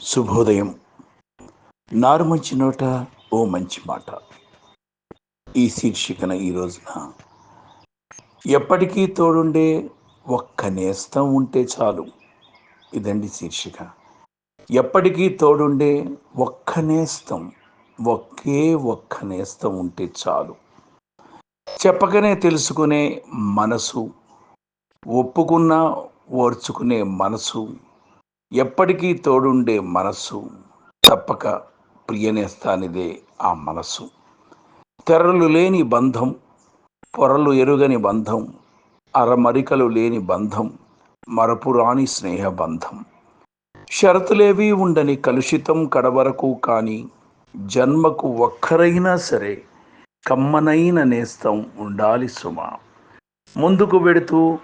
శుభోదయం. నారు మంచి నోట ఓ మంచి మాట. ఈ శీర్షికన ఈ రోజున ఎప్పటికీ తోడుండే ఒక్క నేస్తం ఉంటే చాలు. ఇదండి శీర్షిక. ఎప్పటికీ తోడుండే ఒక్క నేస్తం ఒకే ఒక్క నేస్తం ఉంటే చాలు. చెప్పకనే తెలుసుకునే మనసు ఒప్పుకున్న ఓర్చుకునే మనసు ఎప్పటికీ తోడుండే మనస్సు తప్పక ప్రియనేస్తానిదే ఆ మనస్సు. తెరలు లేని బంధం పొరలు ఎరుగని బంధం అరమరికలు లేని బంధం మరపురాని స్నేహ బంధం. షరతులేవీ ఉండని కలుషితం కడవరకు కానీ జన్మకు ఒక్కరైనా సరే కమ్మనైన నేస్తం ఉండాలి సుమ. ముందుకు వెడుతూ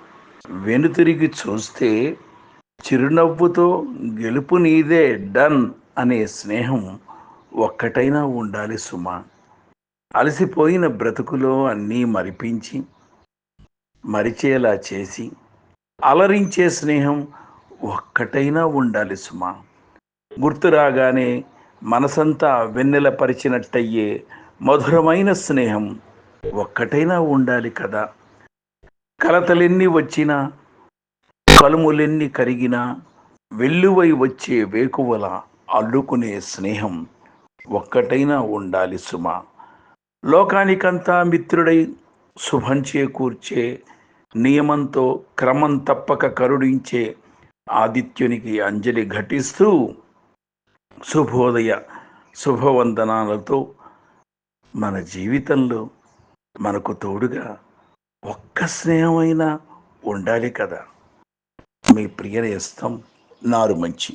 వెనుతిరిగి చూస్తే చిరునవ్వుతో గెలుపు నీదే డన్ అనే స్నేహం ఒక్కటైనా ఉండాలి సుమ. అలసిపోయిన బ్రతుకులో అన్నీ మరిపించి మరిచేలా చేసి అలరించే స్నేహం ఒక్కటైనా ఉండాలి సుమా. గుర్తు రాగానే మనసంతా వెన్నెల పరిచినట్టయ్యే మధురమైన స్నేహం ఒక్కటైనా ఉండాలి కదా. కలతలెన్ని వచ్చినా కలుములెన్ని కరిగినా వెల్లువై వచ్చే వేకువల అల్లుకునే స్నేహం ఒక్కటైనా ఉండాలి సుమ. లోకానికంతా మిత్రుడై శుభం చేకూర్చే నియమంతో క్రమం తప్పక కరుణించే ఆదిత్యునికి అంజలి ఘటిస్తూ శుభోదయ శుభవందనాలతో మన జీవితంలో మనకు తోడుగా ఒక్క స్నేహమైనా ఉండాలి కదా. మీ ప్రియరేస్తం నారు మంచి